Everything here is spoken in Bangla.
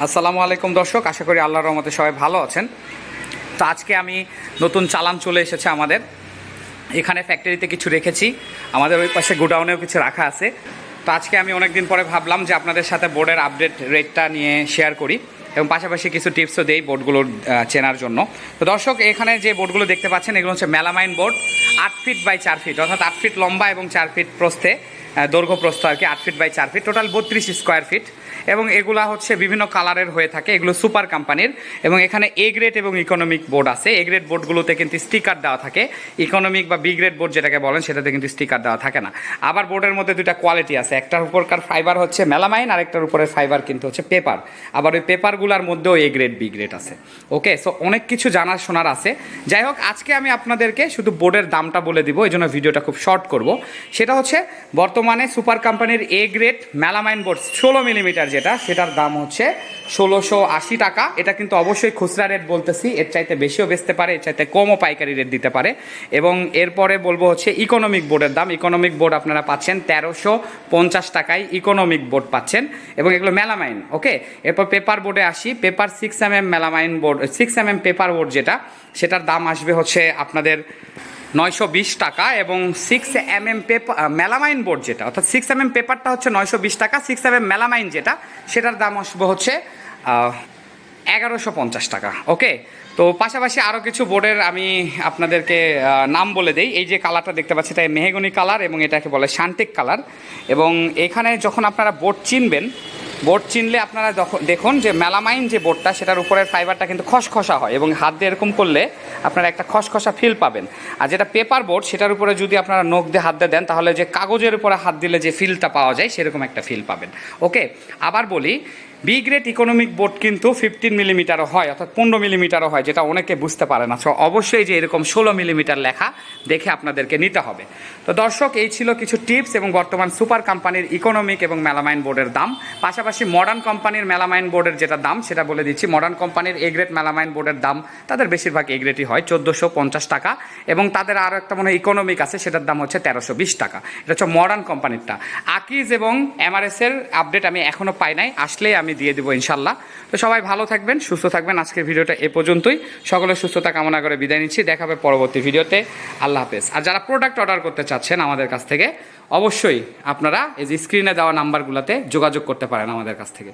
আসসালামু আলাইকুম দর্শক, আশা করি আল্লাহর রহমতে সবাই ভালো আছেন। তো আজকে আমি নতুন চালান চলে এসেছে আমাদের। এখানে ফ্যাক্টরিতে কিছু রেখেছি, আমাদের ওই পাশে গোডাউনেও কিছু রাখা আছে। তো আজকে আমি অনেক দিন পরে ভাবলাম যে আপনাদের সাথে বোর্ডের আপডেট রেটটা নিয়ে শেয়ার করি এবং পাশাপাশি কিছু টিপসও দেই বোর্ডগুলোর চেনার জন্য। তো দর্শক, এখানে যে বোর্ডগুলো দেখতে পাচ্ছেন, এগুলো হচ্ছে মেলামাইন বোর্ড আট ফিট বাই চার ফিট অর্থাৎ আট ফিট লম্বা এবং চার ফিট প্রস্থে দৈর্ঘ্য প্রস্থ আর কি, আট ফিট বাই চার ফিট টোটাল বত্রিশ স্কোয়ার ফিট এবং এগুলা হচ্ছে বিভিন্ন কালারের হয়ে থাকে। এগুলো সুপার কোম্পানির। এবং এখানে এ গ্রেড এবং ইকোনমিক বোর্ড আছে। এ গ্রেড বোর্ডগুলোতে কিন্তু স্টিকার দেওয়া থাকে। ইকোনমিক বা বি গ্রেড বোর্ড যেটাকে বলেন, সেটাতে কিন্তু স্টিকার দেওয়া থাকে না। আবার বোর্ডের মধ্যে দুটা কোয়ালিটি আছে। একটার উপরকার ফাইবার হচ্ছে মেলামাইন আর একটার উপরের ফাইবার কিন্তু হচ্ছে পেপার আবার ওই পেপারগুলোর মধ্যেও এ গ্রেড বি গ্রেড আছে। ওকে সো অনেক কিছু জানার শোনার আছে। যাই হোক, আজকে আমি আপনাদেরকে শুধু বোর্ডের দামটা বলে দিব, এই জন্য ভিডিওটা খুব শর্ট করব। সেটা হচ্ছে বর্তমানে সুপার কোম্পানির এ গ্রেড মেলামাইন বোর্ড ষোলো মিলিমিটার যেটা, সেটার দাম হচ্ছে ষোলোশো আশি টাকা। এটা কিন্তু অবশ্যই খুচরা রেট বলতেছি, এর চাইতে বেশিও বেচতে পারে, এর চাইতে কমও পাইকারি রেট দিতে পারে। এবং এরপরে বলব হচ্ছে ইকোনমিক বোর্ডের দাম। ইকোনমিক বোর্ড আপনারা পাচ্ছেন তেরোশো পঞ্চাশ টাকায় ইকোনমিক বোর্ড পাচ্ছেন। এবং এগুলো মেলামাইন ওকে এরপর পেপার বোর্ডে আসি paper six M M melamine board six M M paper board যেটা, সেটার দাম আসবে হচ্ছে আপনাদের নয়শো বিশ টাকা এবং six M M paper melamine board যেটা, অর্থাৎ সিক্স এম এম পেপারটা হচ্ছে নয়শো বিশ টাকা সিক্স এম এম মেলামাইন যেটা, সেটার দাম আসবে হচ্ছে এগারোশো পঞ্চাশ টাকা ওকে তো পাশাপাশি আরও কিছু বোর্ডের আমি আপনাদেরকে নাম বলে দেই। এই যে কালারটা দেখতে পাচ্ছি, এটা মেহেগনি কালার এবং এটাকে বলে শান্তিক কালার এবং এখানে যখন আপনারা বোর্ড চিনবেন বোর্ড চিনলে আপনারা দেখুন যে মেলামাইন যে বোর্ডটা সেটার উপরের ফাইবারটা কিন্তু খসখসা হয় এবং হাত দিয়ে এরকম করলে আপনারা একটা খসখসা ফিল পাবেন। আর যেটা পেপার বোর্ড সেটার উপরে যদি আপনারা নখ দিয়ে হাত দিয়ে দেন, তাহলে যে কাগজের উপরে হাত দিলে যে ফিলটা পাওয়া যায়, সেরকম একটা ফিল পাবেন। ওকে আবার বলি বি গ্রেড ইকোনমিক বোর্ড কিন্তু ফিফটিন মিলিমিটারও হয়, অর্থাৎ পনেরো মিলিমিটারও হয়, যেটা অনেকে বুঝতে পারে না। অবশ্যই যে এরকম ষোলো মিলিমিটার লেখা দেখে আপনাদেরকে নিতে হবে। তো দর্শক, এই ছিল কিছু টিপস এবং বর্তমান সুপার কোম্পানির ইকোনমিক এবং মেলামাইন বোর্ডের দাম। পাশাপাশি মডার্ন কোম্পানির মেলামাইন বোর্ডের যেটা দাম, সেটা বলে দিচ্ছি। মডার্ন কোম্পানির এ গ্রেড মেলামাইন বোর্ডের দাম, তাদের বেশিরভাগ এ গ্রেডই হয়, চোদ্দোশো পঞ্চাশ টাকা। এবং তাদের আরও একটা মনে হয় ইকোনমিক আছে, সেটার দাম হচ্ছে তেরোশো বিশ টাকা। এটা হচ্ছে মডার্ন কোম্পানিরটা আকিজ এবং এমআরএস এর আপডেট আমি এখনও পাই নাই। আসলেই আমি দিয়ে দেবো ইনশাল্লাহ। তো সবাই ভালো থাকবেন, সুস্থ থাকবেন। আজকের ভিডিওটা এ পর্যন্তই। সকলের সুস্থতা কামনা করে বিদায় নিচ্ছি। দেখা দেখাবে পরবর্তী ভিডিওতে। আল্লাহ হাফেজ। আর যারা প্রোডাক্ট অর্ডার করতে চাচ্ছেন আমাদের কাছ থেকে, অবশ্যই আপনারা এই যে স্ক্রিনে দেওয়া নাম্বারগুলোতে যোগাযোগ করতে পারেন আমাদের কাছ থেকে।